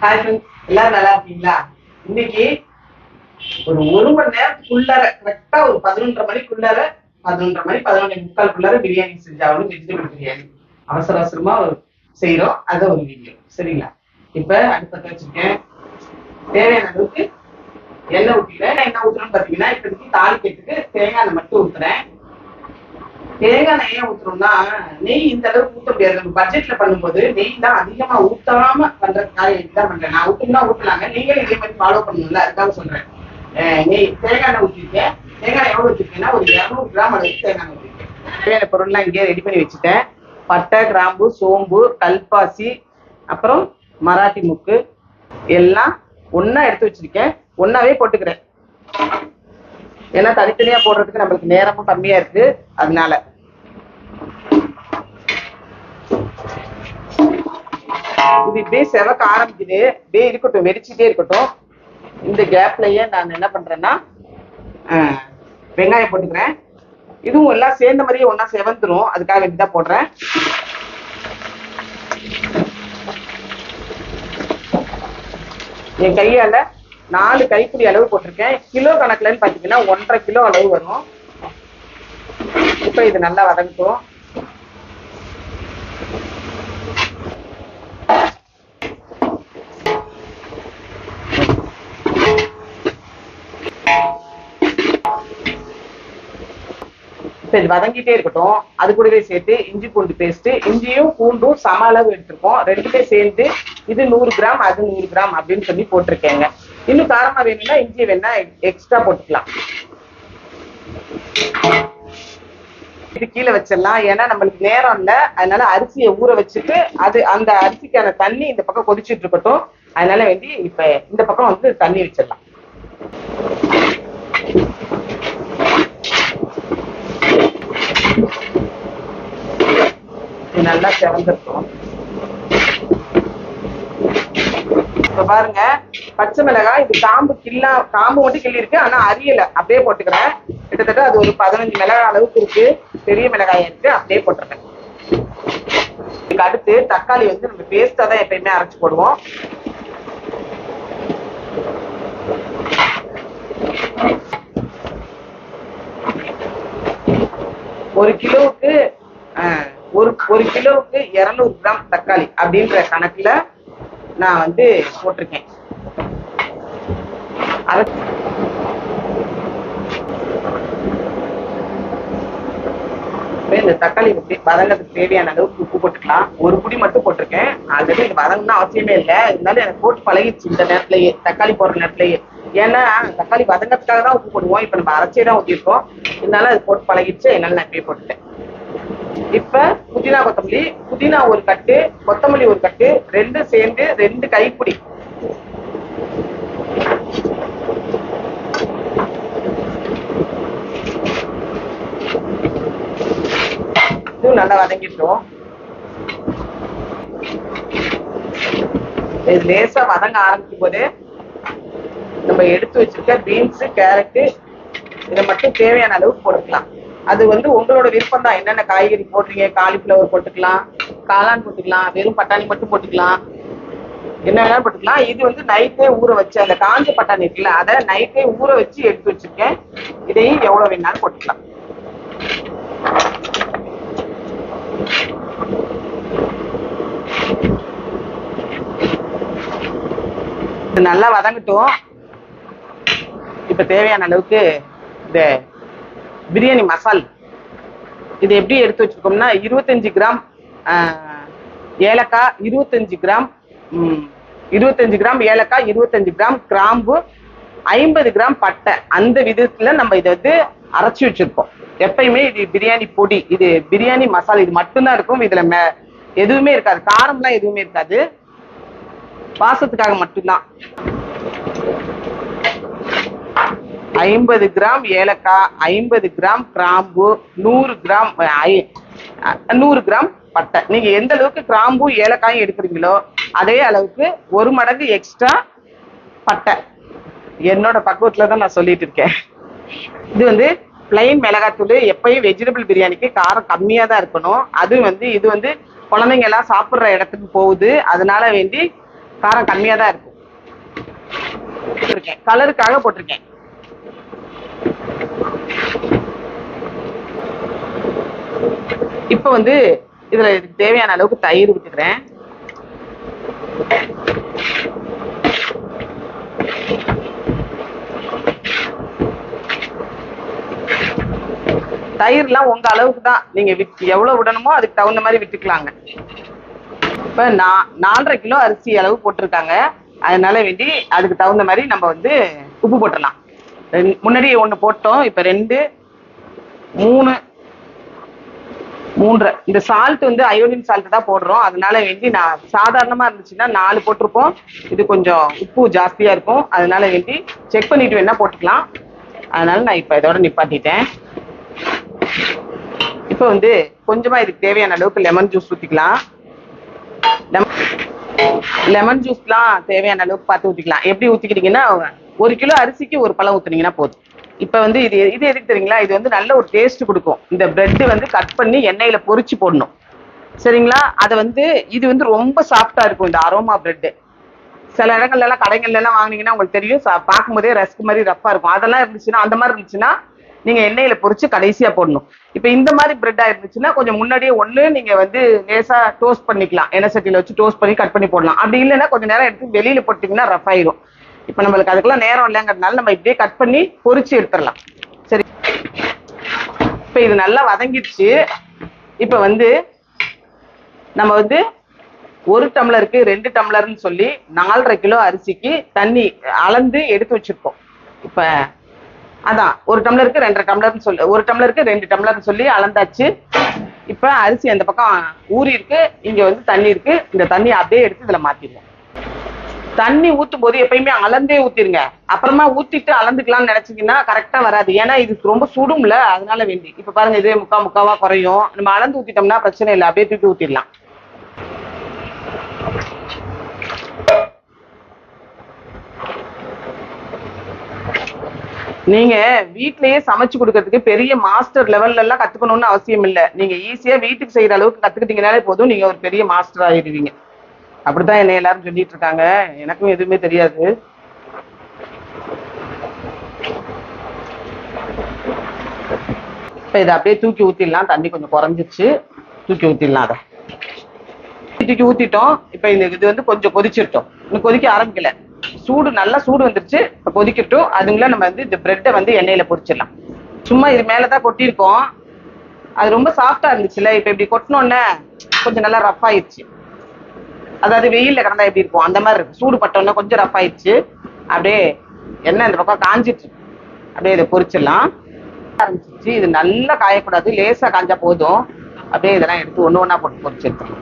Hi friends எல்லாரும் நல்லா இருக்கீங்களா? இன்னைக்கு ஒரு ஒரு மணி நேரத்துக்குள்ளார கரெக்டா ஒரு பதினொன்றரை மணிக்குள்ளார பதினொன்றரை மணி பதினொன்று முக்காலுக்குள்ளார பிரியாணி செஞ்சாலும் வெஜிடபிள் பிரியாணி. அவசர அவசரமா செய்யறோம் அது ஒரு வீடியோ சரிங்களா? இப்ப அடுத்த வச்சிருக்கேன். தேவையான அளவுக்கு எண்ணெய் ஊற்றிக்கிறேன் என்ன ஊத்துறேன்னு பாத்தீங்கன்னா இப்போதைக்கு தாளிக்கிறதுக்கு தேங்காய் மட்டும் ஊத்துறேன். தேங்காய் நெய்யை ஊத்துறோம்னா நெய் இந்த அளவுக்கு ஊத்த முடியாது. நம்ம பட்ஜெட்ல பண்ணும்போது நெய் தான் அதிகமா ஊத்தாம பண்ற காரியம் தான் பண்றேன். நான் ஊத்துனா ஊத்துனாங்க நீங்களும் இதே மாதிரி ஃபாலோ பண்ணணும்ல அதுக்காக சொல்றேன். நெய் தேங்காய் எண்ணெய் ஊற்றிருக்கேன் தேங்காய் எவ்வளவு ஊற்றிருக்கேன்னா ஒரு இரநூறு கிராம் அளவுக்கு தேங்காய் ஊற்றிருக்கேன் தேவையான பொருள்லாம் இங்கேயே ரெடி பண்ணி வச்சுட்டேன். பட்டை கிராம்பு சோம்பு கல்பாசி அப்புறம் மராட்டி முக்கு எல்லாம் ஒன்னா எடுத்து வச்சிருக்கேன். ஒன்னாவே போட்டுக்கிறேன். ஏன்னா தனித்தனியா போடுறதுக்கு நம்மளுக்கு நேரமும் கம்மியா இருக்கு. அதனால. இது இப்படியே செவக்க ஆரம்பிக்குது. இப்படியே இருக்கட்டும் வெடிச்சுட்டே இருக்கட்டும். இந்த கேப்லயே நான் என்ன பண்றேன்னா வெங்காயம் போட்டுக்கிறேன். இதுவும் எல்லாம் சேர்ந்த மாதிரியே ஒன்னா செவந்துரும். அதுக்காக வேண்டிதான் போடுறேன். என் கையால நாலு கைப்பிடி அளவு போட்டிருக்கேன். கிலோ கணக்குலன்னு பாத்தீங்கன்னா ஒன்றரை கிலோ அளவு வரும். இப்போ இது நல்லா வதங்கட்டும். இப்ப இது வதங்கிட்டே இருக்கட்டும். அது கூடவே சேர்த்து இஞ்சி பூண்டு பேஸ்ட் இஞ்சியும் பூண்டும் சம அளவு எடுத்திருக்கோம். ரெண்டுமே சேர்ந்து இது நூறு கிராம் அது நூறு கிராம் அப்படின்னு சொல்லி போட்டிருக்கேங்க. இன்னும் காரமா வேணும்னா இஞ்சி வேணா எக்ஸ்ட்ரா போட்டுக்கலாம். இது கீழே வச்சிடலாம். ஏன்னா நம்மளுக்கு நேரம் இல்ல. அதனால அரிசியை ஊற வச்சுட்டு அது அந்த அரிசிக்கான தண்ணி இந்த பக்கம் கொதிச்சுட்டு இருக்கட்டும். அதனால வேண்டி இப்ப இந்த பக்கம் வந்து தண்ணி வச்சிடலாம். நல்லா சிறந்திருக்கும் இப்ப பாருங்க பச்சை மிளகாய் இது காம்பு கிள்ளா காம்பு மட்டும் கிள்ளி இருக்கு ஆனா அரியல அப்படியே போட்டுக்கிறேன். கிட்டத்தட்ட அது ஒரு பதினஞ்சு மிளகாய் அளவுக்கு இருக்கு. பெரிய மிளகாய் இருக்கு அப்படியே போட்டுருக்கேன் இதுக்கு அடுத்து தக்காளி வந்து நம்ம பேஸ்டா தான் எப்பயுமே அரைச்சு போடுவோம். ஒரு கிலோவுக்கு ஆஹ், ஒரு ஒரு கிலோவுக்கு இரநூறு கிராம் தக்காளி அப்படின்ற கணக்குல நான் வந்து போட்டிருக்கேன். அரை இந்த தக்காளி வந்து வதங்கிறதுக்கு தேவையான அளவுக்கு உப்பு போட்டுக்கலாம். ஒரு புடி மட்டும் போட்டிருக்கேன். ஆல்ரெடி இது வதங்கணும் அவசியமே இல்லை. இருந்தாலும் எனக்கு போட்டு பழகிடுச்சு இந்த நேரத்துலயே தக்காளி போடுற நேரத்துலயே. ஏன்னா தக்காளி வதங்கிறதுக்காக தான் உப்பு போடுவோம். இப்ப நம்ம அரைச்சே தான் ஊற்றிருக்கோம் இருந்தாலும் அது போட்டு பழகிடுச்சு. என்னால் நான் இப்பயே போட்டுட்டேன். இப்ப புதினா கொத்தமல்லி புதினா ஒரு கட்டு கொத்தமல்லி ஒரு கட்டு ரெண்டு சேர்ந்து ரெண்டு கைப்பிடி. இதுவும் நல்லா வதங்கிட்டோம். இது லேசா வதங்க ஆரம்பிக்கும் போது நம்ம எடுத்து வச்சிருக்க பீன்ஸ் கேரட்டு இதை மட்டும் தேவையான அளவுக்கு போட்டுக்கலாம். அது வந்து உங்களோட விருப்பம் தான். என்னென்ன காய்கறி போடுறீங்க காலிஃப்ளவர் போட்டுக்கலாம் காளான் போட்டுக்கலாம் வெறும் பட்டாணி மட்டும் போட்டுக்கலாம். என்ன வேணாலும் போட்டுக்கலாம். இது வந்து நைட்டே ஊற வச்சு அந்த காஞ்ச பட்டாணி இருக்குல்ல அதை நைட்டே ஊற வச்சு எடுத்து வச்சிருக்கேன். இதையும் எவ்வளவு வேணாலும் போட்டுக்கலாம். இது நல்லா வதங்கட்டும். இப்ப தேவையான அளவுக்கு இந்த பிரியாணி மசால். இது எப்படி எடுத்து வச்சிருக்கோம்னா இருபத்தஞ்சு கிராம் ஆஹ், ஏலக்காய் இருபத்தஞ்சு கிராம் ம், இருபத்தஞ்சு கிராம் ஏலக்காய் இருபத்தஞ்சு கிராம் கிராம்பு ஐம்பது கிராம் பட்டை. அந்த விதத்துல நம்ம இதை வந்து அரைச்சி வச்சிருக்கோம். எப்பயுமே இது பிரியாணி பொடி இது பிரியாணி மசாலா இது மட்டும்தான் இருக்கும். இதுல மே- எதுவுமே இருக்காது. காரம்லாம் எதுவுமே இருக்காது. வாசத்துக்காக மட்டும்தான். ஐம்பது கிராம் ஏலக்காய் ஐம்பது கிராம் கிராம்பு நூறு கிராம் ஐ- நூறு கிராம் பட்டை. நீங்க எந்த அளவுக்கு கிராம்பு ஏலக்காயும் எடுக்கிறீங்களோ அதே அளவுக்கு ஒரு மடங்கு எக்ஸ்ட்ரா பட்டை. என்னோட பக்குவத்துல தான் நான் சொல்லிட்டு இருக்கேன். இது வந்து பிளைன் மிளகாத்தூள் எப்பயும் வெஜிடபிள் பிரியாணிக்கு காரம் கம்மியா தான் இருக்கணும். அது வந்து இது வந்து குழந்தைங்க எல்லாம் சாப்பிடுற இடத்துக்கு போகுது. அதனால வேண்டி காரம் கம்மியா தான் இருக்கும். போட்டிருக்கேன். கலருக்காக போட்டிருக்கேன். இப்போ வந்து இதுல இதுக்கு தேவையான அளவுக்கு தயிர் விட்டுக்கிறேன் தயிர்லாம் உங்க அளவுக்கு தான். நீங்க விட் எவ்வளவு விடணுமோ அதுக்கு தகுந்த மாதிரி விட்டுக்கலாங்க இப்ப நான் நாலரை கிலோ அரிசி அளவு போட்டிருக்காங்க. அதனால வேண்டி அதுக்கு தகுந்த மாதிரி நம்ம வந்து உப்பு போட்டுடலாம். ரெண்- முன்னாடி ஒண்ணு போட்டோம். இப்ப ரெண்டு மூணு மூன்றரை இந்த சால்ட் வந்து அயோடின் சால்ட் தான் போடுறோம். அதனால வேண்டி நான் சாதாரணமா இருந்துச்சுன்னா நாலு போட்டிருப்போம். இது கொஞ்சம் உப்பு ஜாஸ்தியா இருக்கும். அதனால வேண்டி செக் பண்ணிட்டு வேணா போட்டுக்கலாம். அதனால நான் இப்ப இதோட நிப்பாட்டிட்டேன். இப்போ வந்து கொஞ்சமா இதுக்கு தேவையான அளவுக்கு லெமன் ஜூஸ் ஊத்திக்கலாம். லெமன் ஜூஸ்லாம் தேவையான அளவுக்கு பார்த்து ஊத்திக்கலாம். எப்படி ஊத்திக்கிறீங்கன்னா ஒரு கிலோ அரிசிக்கு ஒரு பழம் ஊத்துனீங்கன்னா போதும். இப்போ வந்து இது இது எதுக்கு தெரியுங்களா? இது வந்து நல்ல ஒரு டேஸ்ட் கொடுக்கும். இந்த பிரெட் வந்து கட் பண்ணி எண்ணெயில பொறிச்சு போடணும். சரிங்களா? அதை வந்து இது வந்து ரொம்ப சாஃப்டா இருக்கும் இந்த அரோமா பிரெட் சில இடங்கள்ல எல்லாம் கடைகள்ல எல்லாம் வாங்குனீங்கன்னா உங்களுக்கு தெரியும். சா- பார்க்கும்போதே ரஸ்க் மாதிரி ரஃபா இருக்கும். அதெல்லாம் இருந்துச்சுன்னா அந்த மாதிரி இருந்துச்சுன்னா நீங்க எண்ணெயில பொறிச்சு கடைசியா போடணும். இப்போ இந்த மாதிரி பிரெட்டா இருந்துச்சுன்னா கொஞ்சம் முன்னாடியே ஒன்று நீங்க வந்து லேசா டோஸ்ட் பண்ணிக்கலாம். எண்ணெய் சட்டியில வச்சு டோஸ்ட் பண்ணி கட் பண்ணி போடலாம். அப்படி இல்லைன்னா கொஞ்சம் நேரம் எடுத்து வெளியில போட்டீங்கன்னா ரஃப் ஆயிரும். இப்போ நம்மளுக்கு அதுக்கெல்லாம் நேரம் இல்லைங்கிறதுனால நம்ம இப்படியே கட் பண்ணி பொரிச்சு எடுத்துடலாம். சரி. இப்போ இது நல்லா வதங்கிடுச்சு. இப்போ வந்து நம்ம வந்து ஒரு டம்ளருக்கு ரெண்டு டம்ளர்னு சொல்லி நாலரை கிலோ அரிசிக்கு தண்ணி அளந்து எடுத்து வச்சிருக்கோம். இப்ப அதான் ஒரு டம்ளருக்கு ரெண்டரை டம்ளர்னு சொல்லி ஒரு டம்ளருக்கு ரெண்டு டம்ளர்னு சொல்லி அளந்தாச்சு. இப்ப அரிசி அந்த பக்கம் ஊறி இருக்கு இங்க வந்து தண்ணி இருக்கு. இந்த தண்ணி அப்படியே எடுத்து இதுல மாத்திடுவோம். தண்ணி ஊத்தும் போது எப்பயுமே அளந்தே ஊத்திருங்க. அப்புறமா ஊத்திட்டு அளந்துக்கலாம்னு நினைச்சீங்கன்னா கரெக்டா வராது. ஏன்னா இது ரொம்ப சுடும்ல அதனால வேண்டி. இப்ப பாருங்க இதே முக்கா முக்காவா குறையும். நம்ம அளந்து ஊத்திட்டோம்னா பிரச்சனை இல்லை. அப்படியே தூக்கி ஊத்திடலாம். நீங்க வீட்லயே சமைச்சு கொடுக்கறதுக்கு பெரிய மாஸ்டர் லெவல்ல எல்லாம் கத்துக்கணும்னு அவசியம் இல்ல. நீங்க ஈஸியா வீட்டுக்கு செய்யற அளவுக்கு கத்துக்கிட்டீங்கனாலே போதும். நீங்க ஒரு பெரிய மாஸ்டர் ஆயிடுவீங்க. அப்படித்தான் என்னை எல்லாரும் சொல்லிட்டு இருக்காங்க. எனக்கும் எதுவுமே தெரியாது. இப்ப இதை அப்படியே தூக்கி ஊத்திடலாம். தண்ணி கொஞ்சம் குறைஞ்சிச்சு தூக்கி ஊத்திடலாம் அதை. தூக்கி ஊத்திட்டோம். இப்ப இந்த இது வந்து கொஞ்சம் கொதிச்சிருட்டோம். இன்னும் கொதிக்க ஆரம்பிக்கல. சூடு நல்லா சூடு வந்துருச்சு. இப்ப கொதிக்கட்டும். அதுங்கள நம்ம வந்து இந்த பிரெட்டை வந்து எண்ணெயில பொரிச்சிடலாம். சும்மா இது மேலதான் கொட்டியிருக்கோம். அது ரொம்ப சாஃப்டா இருந்துச்சுல்ல இப்ப இப்படி கொட்டினோன்னே கொஞ்சம் நல்லா ரஃப் ஆயிடுச்சு அதாவது வெயில்ல கிடந்தா எப்படி இருக்கும்? அந்த மாதிரி இருக்கு சூடு பட்டோன்னே கொஞ்சம் ரஃப் ஆயிடுச்சு. அப்படியே எண்ணெய் இந்த பக்கம் காஞ்சிட்டு அப்படியே இதை பொரிச்சிடலாம். ஆரம்பிச்சிருச்சு. இது நல்லா காயக்கூடாது. லேசா காஞ்சா போதும். அப்படியே இதெல்லாம் எடுத்து ஒண்ணு ஒண்ணா போட்டு பொறிச்சிருக்கோம்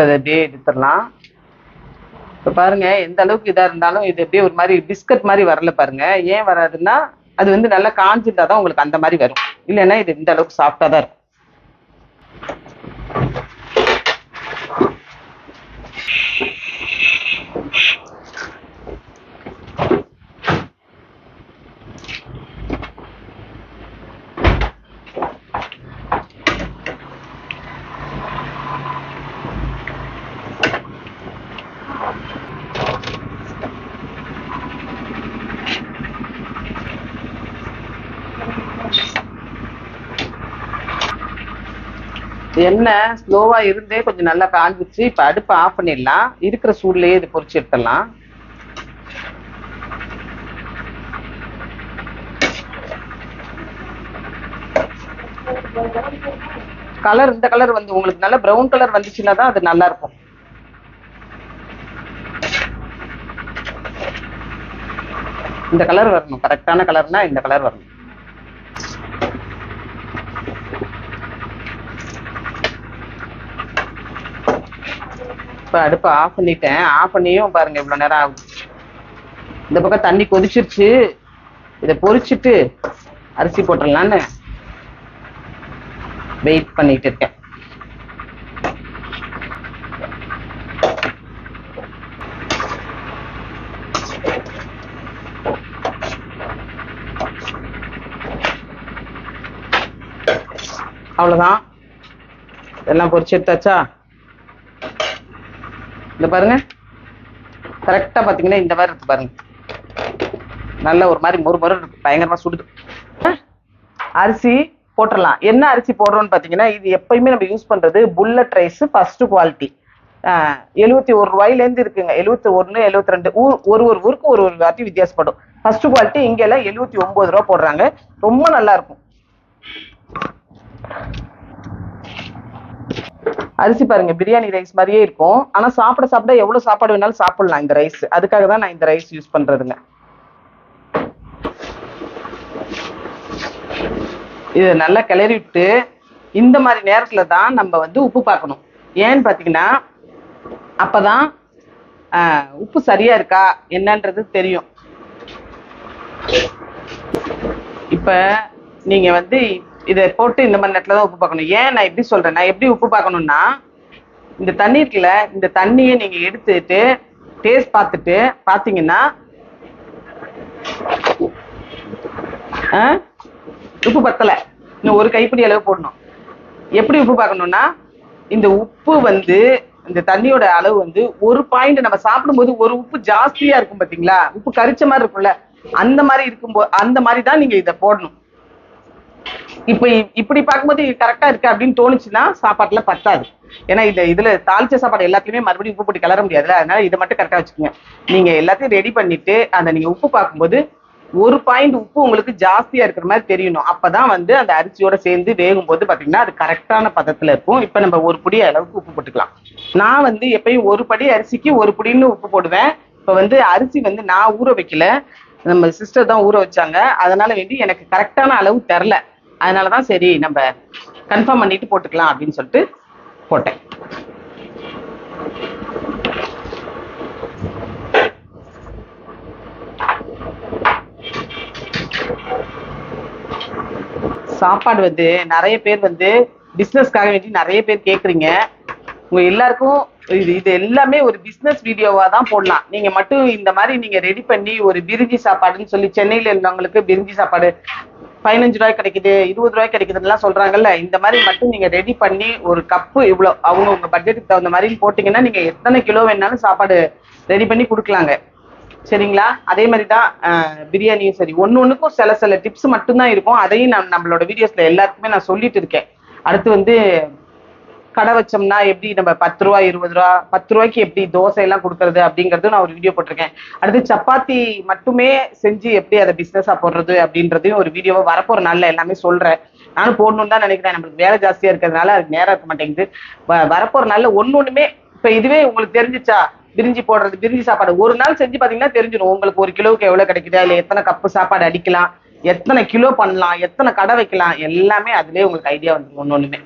இப்போ இதை அப்படியே எடுத்துடலாம். இப்போ பாருங்க எந்த அளவுக்கு இதா இருந்தாலும் இது அப்படியே ஒரு மாதிரி பிஸ்கட் மாதிரி வரல பாருங்க. ஏன் வராதுன்னா அது வந்து நல்லா காஞ்சிருந்தா தான் உங்களுக்கு அந்த மாதிரி வரும். இல்லைன்னா இது இந்த அளவுக்கு சாஃப்டாக தான் இருக்கும். எண்ணெய் ஸ்லோவா இருந்தே கொஞ்சம் நல்லா காஞ்சிச்சு இப்ப அடுப்பை ஆஃப் பண்ணிடலாம். இருக்கிற சூட்லயே இது பொறிச்சு எடுத்துடலாம். கலர் இந்த கலர் வந்து உங்களுக்கு நல்ல ப்ரௌன் கலர் வந்துச்சுன்னா தான் அது நல்லா இருக்கும். இந்த கலர் வரணும். கரெக்டான கலர்னா இந்த கலர் வரணும். இப்போ அடுப்பை ஆஃப் பண்ணிட்டேன். ஆஃப் பண்ணியும் பாருங்க இவ்வளோ நேரம் ஆகுது இந்த பக்கம் தண்ணி கொதிச்சிருச்சு. இதை பொரிச்சிட்டு அரிசி போட்டுடலான்னு வெயிட் பண்ணிட்டு இருக்கேன். அவ்வளோதான் எல்லாம் பொறிச்சு எடுத்தாச்சா? இந்த பாருங்க. கரெக்டாக பார்த்தீங்கன்னா இந்த மாதிரி இருக்கு பாருங்க. நல்ல ஒரு மாதிரி மொறு மொறு பயங்கரமா சுடுது. அரிசி போட்டுடலாம் என்ன அரிசி போடுறோம்னு பார்த்தீங்கன்னா இது எப்பயுமே நம்ம யூஸ் பண்றது புல்லட் ரைஸ் ஃபர்ஸ்ட் குவாலிட்டி எழுபத்தி ஒரு ரூபாயிலேருந்து இருக்குங்க. எழுபத்தி ஒன்று எழுபத்தி ரெண்டு. ஊர் ஒரு ஒரு ஊருக்கு ஒரு ஒரு வாட்டி வித்தியாசப்படும். ஃபர்ஸ்ட் குவாலிட்டி இங்கெல்லாம் எழுபத்தி ஒன்பது ரூபா போடுறாங்க. ரொம்ப நல்லா இருக்கும். அரிசி பாருங்க பிரியாணி ரைஸ் மாதிரியே இருக்கும். ஆனா சாப்பிட சாப்பிட எவ்வளவு சாப்பாடு வேணாலும் சாப்பிடலாம் இந்த ரைஸ் அதுக்காக தான் நான் இந்த ரைஸ் யூஸ் பண்றதுங்க. இது நல்லா கிளறி விட்டு இந்த மாதிரி நேரத்துல தான் நம்ம வந்து உப்பு பார்க்கணும். ஏன்னு பாத்தீங்கன்னா அப்பதான் ஆஹ், உப்பு சரியா இருக்கா என்னன்றது தெரியும். இப்ப நீங்க வந்து இதை போட்டு இந்த மாதிரி நேரத்துல தான் உப்பு பார்க்கணும். ஏன் நான் எப்படி சொல்றேன்? நான் எப்படி உப்பு பார்க்கணும்னா இந்த தண்ணி இருக்குல்ல இந்த தண்ணியை நீங்க எடுத்துட்டு டேஸ்ட் பார்த்துட்டு பாத்தீங்கன்னா உப்பு பத்தல. இன்னும் ஒரு கைப்பிடி அளவு போடணும். எப்படி உப்பு பார்க்கணும்னா இந்த உப்பு வந்து இந்த தண்ணியோட அளவு வந்து ஒரு பாயிண்ட் நம்ம சாப்பிடும்போது ஒரு உப்பு ஜாஸ்தியா இருக்கும் பாத்தீங்களா? உப்பு கரிச்ச மாதிரி இருக்கும்ல. அந்த மாதிரி இருக்கும்போது அந்த மாதிரி தான் நீங்க இதை போடணும். இப்ப இப்படி பார்க்கும்போது கரெக்டா இருக்கு அப்படின்னு தோணுச்சுன்னா சாப்பாட்டுல பத்தாது. ஏன்னா இது இதுல தாளிச்ச சாப்பாடு எல்லாத்தையுமே மறுபடியும் உப்பு போட்டு கிளற முடியாதுல்ல அதனால இதை மட்டும் கரெக்டா வச்சுக்கோங்க. நீங்க எல்லாத்தையும் ரெடி பண்ணிட்டு அந்த நீங்க உப்பு பார்க்கும்போது ஒரு பாயிண்ட் உப்பு உங்களுக்கு ஜாஸ்தியா இருக்கிற மாதிரி தெரியணும். அப்பதான் வந்து அந்த அரிசியோட சேர்ந்து வேகும் போது பாத்தீங்கன்னா அது கரெக்டான பதத்துல இருக்கும். இப்ப நம்ம ஒரு புடி அளவுக்கு உப்பு போட்டுக்கலாம். நான் வந்து எப்பயும் ஒரு படி அரிசிக்கு ஒரு புடின்னு உப்பு போடுவேன். இப்ப வந்து அரிசி வந்து நான் ஊற வைக்கல. நம்ம சிஸ்டர் தான் ஊற வச்சாங்க. அதனால வேண்டி எனக்கு கரெக்டான அளவு தெரில. அதனாலதான் சரி நம்ம கன்ஃபார்ம் பண்ணிட்டு போட்டுக்கலாம் அப்படின்னு சொல்லிட்டு போட்டேன். சாப்பாடு வந்து நிறைய பேர் வந்து பிசினஸ்க்காக வேண்டி நிறைய பேர் கேக்குறீங்க. உங்க எல்லாருக்கும் இது இது எல்லாமே ஒரு பிசினஸ் வீடியோவா தான் போடலாம். நீங்க மட்டும் இந்த மாதிரி நீங்க ரெடி பண்ணி ஒரு பிரிஞ்சி சாப்பாடுன்னு சொல்லி சென்னையில இருந்தவங்களுக்கு பிரிஞ்சி சாப்பாடு பதினஞ்சு ரூபாய் கிடைக்குது இருபது ரூபாய் கிடைக்குதுன்னுலாம் சொல்றாங்கல்ல இந்த மாதிரி மட்டும் நீங்க ரெடி பண்ணி ஒரு கப்பு இவ்வளோ அவங்க உங்க பட்ஜெட்டுக்கு தகுந்த மாதிரி போட்டீங்கன்னா நீங்க எத்தனை கிலோ வேணாலும் சாப்பாடு ரெடி பண்ணி கொடுக்கலாங்க. சரிங்களா? அதே மாதிரி தான் பிரியாணியும் சரி. ஒன்று ஒன்றுக்கும் சில சில டிப்ஸ் மட்டும்தான் இருக்கும். அதையும் நான் நம்மளோட வீடியோஸ்ல எல்லாருக்குமே நான் சொல்லிட்டு இருக்கேன். அடுத்து வந்து கடை வச்சோம்னா எப்படி நம்ம பத்து ரூபா இருபது ரூபா பத்து ரூபாய்க்கு எப்படி தோசை எல்லாம் கொடுக்கறது அப்படிங்கறது நான் ஒரு வீடியோ போட்டிருக்கேன். அடுத்து சப்பாத்தி மட்டுமே செஞ்சு எப்படி அதை பிசினஸா போடுறது அப்படின்றதையும் ஒரு வீடியோவா வரப்போற நாள்ல எல்லாமே சொல்றேன். நானும் போடணும்னு தான் நினைக்கிறேன். நம்மளுக்கு வேலை ஜாஸ்தியா இருக்கிறதுனால அது நேரம் இருக்க மாட்டேங்குது. வரப்போற நாள்ல ஒன்னு ஒண்ணுமே இப்ப இதுவே உங்களுக்கு தெரிஞ்சிச்சா பிரிஞ்சி போடுறது பிரிஞ்சி சாப்பாடு. ஒரு நாள் செஞ்சு பாத்தீங்கன்னா தெரிஞ்சிடும் உங்களுக்கு ஒரு கிலோவுக்கு எவ்வளவு கிடைக்குது அதுல எத்தனை கப்பு சாப்பாடு அடிக்கலாம் எத்தனை கிலோ பண்ணலாம் எத்தனை கடை வைக்கலாம் எல்லாமே அதுலயே உங்களுக்கு ஐடியா வந்துடும் ஒன்னு ஒண்ணுமே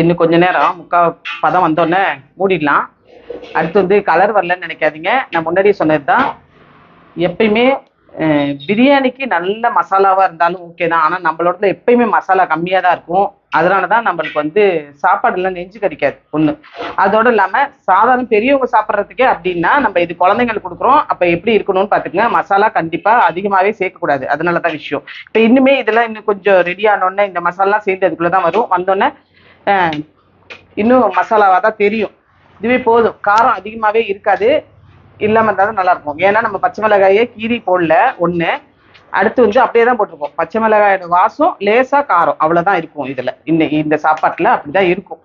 இன்னும் கொஞ்ச நேரம் முக்கா பதம் வந்தோடனே மூடிடலாம். அடுத்து வந்து கலர் வரலன்னு நினைக்காதீங்க. நான் முன்னாடியே சொன்னதுதான். எப்பயுமே பிரியாணிக்கு நல்ல மசாலாவா இருந்தாலும் ஓகே தான். ஆனா நம்மளோட எப்பயுமே மசாலா கம்மியாக தான் இருக்கும். அதனால தான் நம்மளுக்கு வந்து சாப்பாடுலாம் நெஞ்சு கறிக்காது ஒன்று அதோடு இல்லாமல் சாதாரண பெரியவங்க சாப்பிட்றதுக்கே அப்படின்னா நம்ம இது குழந்தைங்களுக்கு கொடுக்குறோம். அப்போ எப்படி இருக்கணும்னு பார்த்துக்கங்க. மசாலா கண்டிப்பாக அதிகமாகவே சேர்க்கக்கூடாது. அதனால தான் விஷயம். இப்போ இன்னுமே இதெல்லாம் இன்னும் கொஞ்சம் ரெடி ஆனோடனே இந்த மசாலாலாம் சேர்ந்து அதுக்குள்ளே தான் வரும். வந்தோடனே இன்னும் மசாலாவாக தான் தெரியும். இதுவே போதும். காரம் அதிகமாகவே இருக்காது. இல்லாமல் இருந்தாலும் தான் நல்லாயிருக்கும் ஏன்னா நம்ம பச்சை மிளகாயே கீரி போடல. ஒன்று அடுத்து வந்து அப்படியே தான் போட்டிருக்கோம் பச்சை மிளகாயோட வாசம் லேசா காரம். அவ்வளவுதான் இருக்கும் இதுல. இந்த இந்த சாப்பாட்டுல அப்படிதான் இருக்கும்.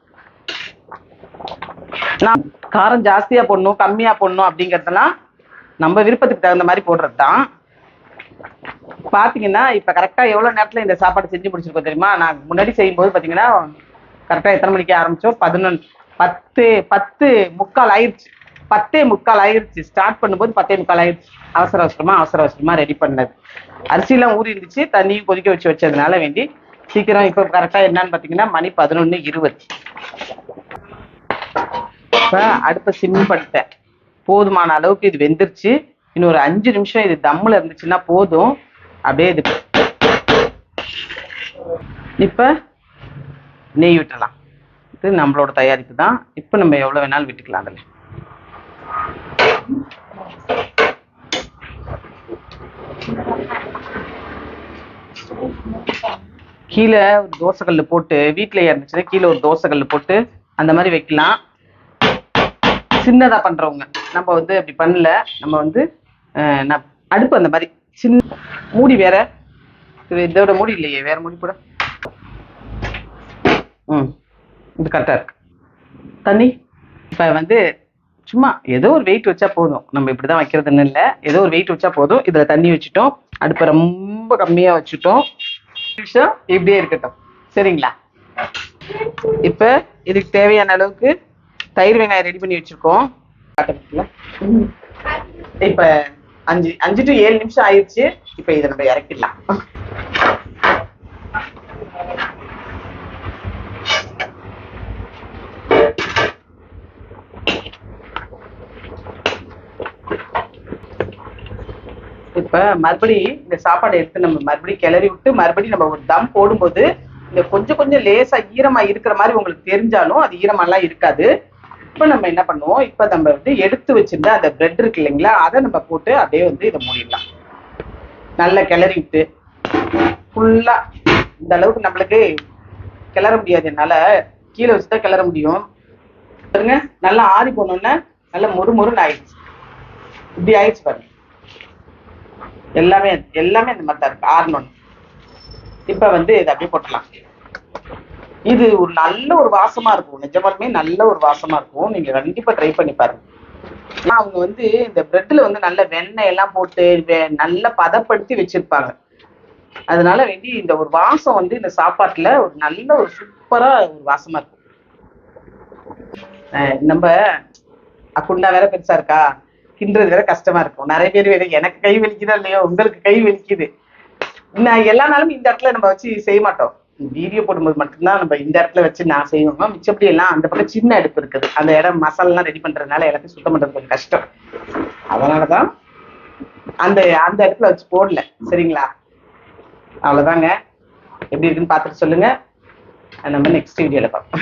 நான் காரம் ஜாஸ்தியா போடணும் கம்மியா போடணும் அப்படிங்கறதெல்லாம் நம்ம விருப்பத்துக்கு தகுந்த மாதிரி போடுறது தான் பாத்தீங்கன்னா இப்ப கரெக்டா எவ்வளவு நேரத்துல இந்த சாப்பாடு செஞ்சு முடிச்சிருக்கோம் தெரியுமா? நான் முன்னாடி செய்யும்போது பாத்தீங்கன்னா கரெக்டா எத்தனை மணிக்கு ஆரம்பிச்சோம் பதினொன்று பத்து பத்து முக்கால் ஆயிடுச்சு பத்தே முக்கால் ஆயிடுச்சு ஸ்டார்ட் பண்ணும்போது பத்தே முக்கால் ஆயிடுச்சு அவசர அவசரமா அவசர அவசரமா ரெடி பண்ணது. அரிசிலாம் ஊறி இருந்துச்சு தண்ணியும் கொதிக்க வச்சு வச்சதுனால வேண்டி சீக்கிரம் இப்போ கரெக்டாக என்னன்னு பார்த்தீங்கன்னா மணி பதினொன்னு இருபது. இப்போ அடுப்பை சிம் பண்ணிட்டேன். போதுமான அளவுக்கு இது வெந்துருச்சு. இன்னும் ஒரு அஞ்சு நிமிஷம் இது தம்மில் இருந்துச்சுன்னா போதும். அப்படியே இது இப்போ நெய் விட்டலாம் இது நம்மளோட தயாரிப்பு தான். இப்போ நம்ம எவ்வளோ வேணாலும் விட்டுக்கலாம் அதில். கீழே ஒரு தோசைக்கல்லு போட்டு வீட்டில் இருந்துச்சுன்னா கீழே ஒரு தோசைக்கல்லு போட்டு அந்த மாதிரி வைக்கலாம். சின்னதாக பண்ணுறவங்க நம்ம வந்து அப்படி பண்ணல. நம்ம வந்து நான் அடுப்பு அந்த மாதிரி. சின்ன மூடி வேற. இதோட மூடி இல்லையே. வேற மூடி கூட ம். இது கரெக்டாக இருக்கு. தண்ணி. இப்போ வந்து சும்மா ஏதோ ஒரு வெயிட் வச்சா போதும். நம்ம இப்படி தான் வைக்கிறதுன்னு இல்லை. ஏதோ ஒரு வெயிட் வச்சா போதும். இதில் தண்ணி வச்சுட்டோம். அடுப்பை ரொம்ப கம்மியா வச்சுட்டோம். நிமிஷம் இப்படியே இருக்கட்டும். சரிங்களா? இப்ப இதுக்கு தேவையான அளவுக்கு தயிர் வெங்காயம் ரெடி பண்ணி வச்சிருக்கோம். காட்டுறதுக்குள்ள. இப்ப அஞ்சு அஞ்சு டு ஏழு நிமிஷம் ஆயிடுச்சு இப்ப இதை நம்ம இறக்கிடலாம். இப்போ மறுபடி இந்த சாப்பாடை எடுத்து நம்ம மறுபடியும் கிளறி விட்டு மறுபடியும் நம்ம ஒரு தம் போடும்போது இந்த கொஞ்சம் கொஞ்சம் லேசா ஈரமா இருக்கிற மாதிரி உங்களுக்கு தெரிஞ்சாலும் அது ஈரமெல்லாம் இருக்காது. இப்ப நம்ம என்ன பண்ணுவோம்? இப்ப நம்ம வந்து எடுத்து வச்சிருந்த அந்த பிரெட் இருக்கு இல்லைங்களா? அதை நம்ம போட்டு அப்படியே வந்து இதை மூடிடலாம். நல்லா கிளறி விட்டு ஃபுல்லா இந்த அளவுக்கு நம்மளுக்கு கிளற முடியாது. என்னால கீழே வச்சுதான் கிளற முடியும். பாருங்க நல்லா ஆறி போனோன்னா நல்லா மொறு மொறுன்னு ஆயிடுச்சு. இப்படி ஆயிடுச்சு பாருங்க. எல்லாமே எல்லாமே இந்த மாதிரி தான் இருக்கு ஆர்னோன் இப்ப வந்து இதை அப்படியே போட்டுடலாம். இது ஒரு நல்ல ஒரு வாசமா இருக்கும். நிஜமாலுமே நல்ல ஒரு வாசமா இருக்கும். நீங்க கண்டிப்பா ட்ரை பண்ணி பாருங்க. அவங்க வந்து இந்த பிரெட்ல வந்து நல்ல வெண்ணெய் எல்லாம் போட்டு வெ- நல்லா பதப்படுத்தி வச்சிருப்பாங்க. அதனால வேண்டி இந்த ஒரு வாசம் வந்து இந்த சாப்பாட்டுல ஒரு நல்ல ஒரு சூப்பரா ஒரு வாசமா இருக்கும். நம்ம அக்குண்டா வேற பெருசா இருக்கா? கிண்டுறது வேற கஷ்டமா இருக்கும். நிறைய பேர் வேற எனக்கு கை வலிக்குதா இல்லையோ? உங்களுக்கு கை வலிக்குது. நான் எல்லா நாளும் இந்த இடத்துல நம்ம வச்சு செய்ய மாட்டோம். வீடியோ போடும்போது மட்டும்தான் நம்ம இந்த இடத்துல வச்சு நான் செய்வோம். மிச்சப்படி எல்லாம் அந்த பக்கம் சின்ன அடுப்பு இருக்குது. அந்த இடம் மசாலெல்லாம் ரெடி பண்றதுனால எல்லாத்தையும் சுத்தம் பண்றது கொஞ்சம் கஷ்டம். அதனாலதான் அந்த அந்த இடத்துல வச்சு போடல. சரிங்களா? அவ்வளவுதாங்க. எப்படி இருக்குன்னு பார்த்துட்டு சொல்லுங்க. நம்ம நெக்ஸ்ட் வீடியோல பார்ப்போம்.